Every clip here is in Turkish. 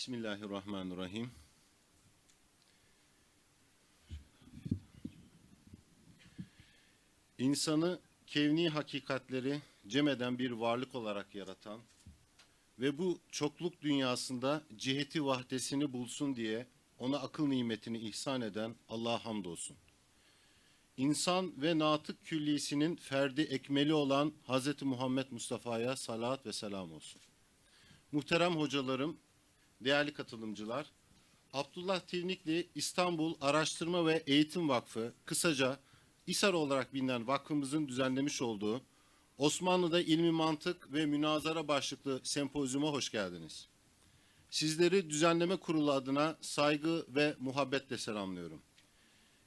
Bismillahirrahmanirrahim. İnsanı kevni hakikatleri cem eden bir varlık olarak yaratan ve bu çokluk dünyasında ciheti vahdesini bulsun diye ona akıl nimetini ihsan eden Allah'a hamdolsun. İnsan ve natık küllisinin ferdi ekmeli olan Hz. Muhammed Mustafa'ya salat ve selam olsun. Muhterem hocalarım, değerli katılımcılar, Abdullah Tivnikli İstanbul Araştırma ve Eğitim Vakfı, kısaca İSAR olarak bilinen vakfımızın düzenlemiş olduğu Osmanlı'da ilmi mantık ve münazara başlıklı sempozyuma hoş geldiniz. Sizleri düzenleme kurulu adına saygı ve muhabbetle selamlıyorum.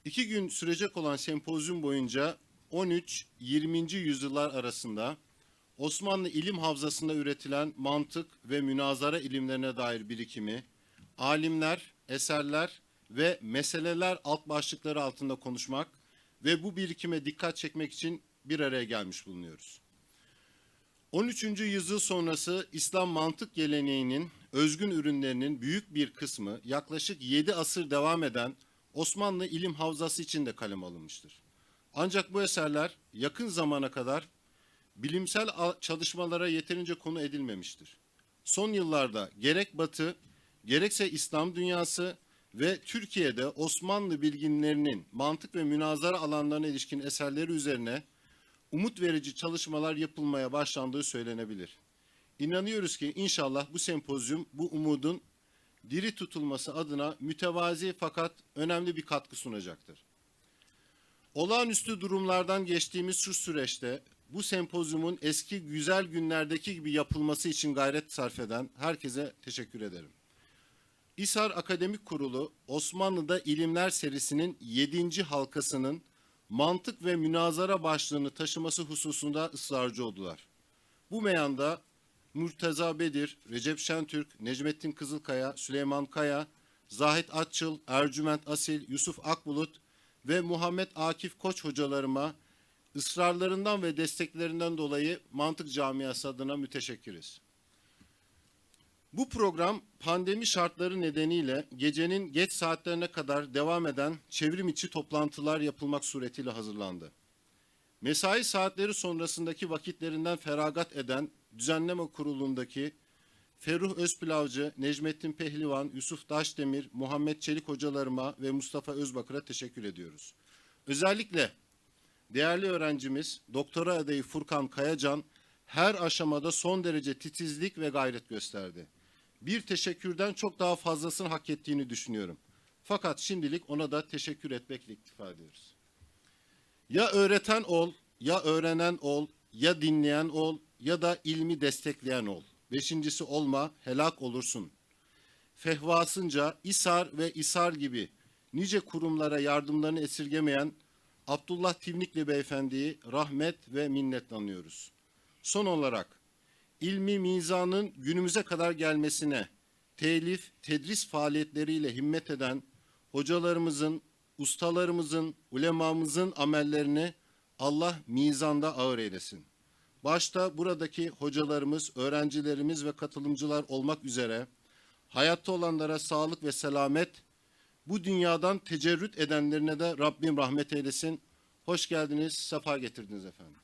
İki gün sürecek olan sempozyum boyunca 13-20. yüzyıllar arasında Osmanlı ilim havzasında üretilen mantık ve münazara ilimlerine dair birikimi, alimler, eserler ve meseleler alt başlıkları altında konuşmak ve bu birikime dikkat çekmek için bir araya gelmiş bulunuyoruz. 13. yüzyıl sonrası İslam mantık geleneğinin özgün ürünlerinin büyük bir kısmı yaklaşık 7 asır devam eden Osmanlı ilim havzası için de kalem alınmıştır. Ancak bu eserler yakın zamana kadar bilimsel çalışmalara yeterince konu edilmemiştir. Son yıllarda gerek Batı, gerekse İslam dünyası ve Türkiye'de Osmanlı bilginlerinin mantık ve münazara alanlarına ilişkin eserleri üzerine umut verici çalışmalar yapılmaya başlandığı söylenebilir. İnanıyoruz ki inşallah bu sempozyum bu umudun diri tutulması adına mütevazi fakat önemli bir katkı sunacaktır. Olağanüstü durumlardan geçtiğimiz şu süreçte bu sempozyumun eski güzel günlerdeki gibi yapılması için gayret sarf eden herkese teşekkür ederim. İSAR Akademik Kurulu Osmanlı'da İlimler serisinin 7. halkasının mantık ve münazara başlığını taşıması hususunda ısrarcı oldular. Bu meyanda Murteza Bedir, Recep Şentürk, Necmettin Kızılkaya, Süleyman Kaya, Zahit Atçıl, Ercüment Asil, Yusuf Akbulut ve Muhammed Akif Koç hocalarıma ısrarlarından ve desteklerinden dolayı Mantık Camiası adına müteşekkiriz. Bu program pandemi şartları nedeniyle gecenin geç saatlerine kadar devam eden çevrim içi toplantılar yapılmak suretiyle hazırlandı. Mesai saatleri sonrasındaki vakitlerinden feragat eden düzenleme kurulundaki Ferruh Özpilavcı, Necmettin Pehlivan, Yusuf Daşdemir, Muhammed Çelik hocalarıma ve Mustafa Özbakır'a teşekkür ediyoruz. Özellikle değerli öğrencimiz doktora adayı Furkan Kayacan her aşamada son derece titizlik ve gayret gösterdi. Bir teşekkürden çok daha fazlasını hak ettiğini düşünüyorum. Fakat şimdilik ona da teşekkür etmekle iktifa ediyoruz. Ya öğreten ol, ya öğrenen ol, ya dinleyen ol, ya da ilmi destekleyen ol. Beşincisi olma, helak olursun. Fehvasınca İSAR ve İSAR gibi nice kurumlara yardımlarını esirgemeyen Abdullah Tivnikli Beyefendi'yi rahmet ve minnetle anıyoruz. Son olarak ilmi mizanın günümüze kadar gelmesine telif, tedris faaliyetleriyle himmet eden hocalarımızın, ustalarımızın, ulemamızın amellerini Allah mizanda ağır eylesin. Başta buradaki hocalarımız, öğrencilerimiz ve katılımcılar olmak üzere hayatta olanlara sağlık ve selamet, bu dünyadan tecerrüt edenlerine de Rabbim rahmet eylesin. Hoş geldiniz, sefa getirdiniz efendim.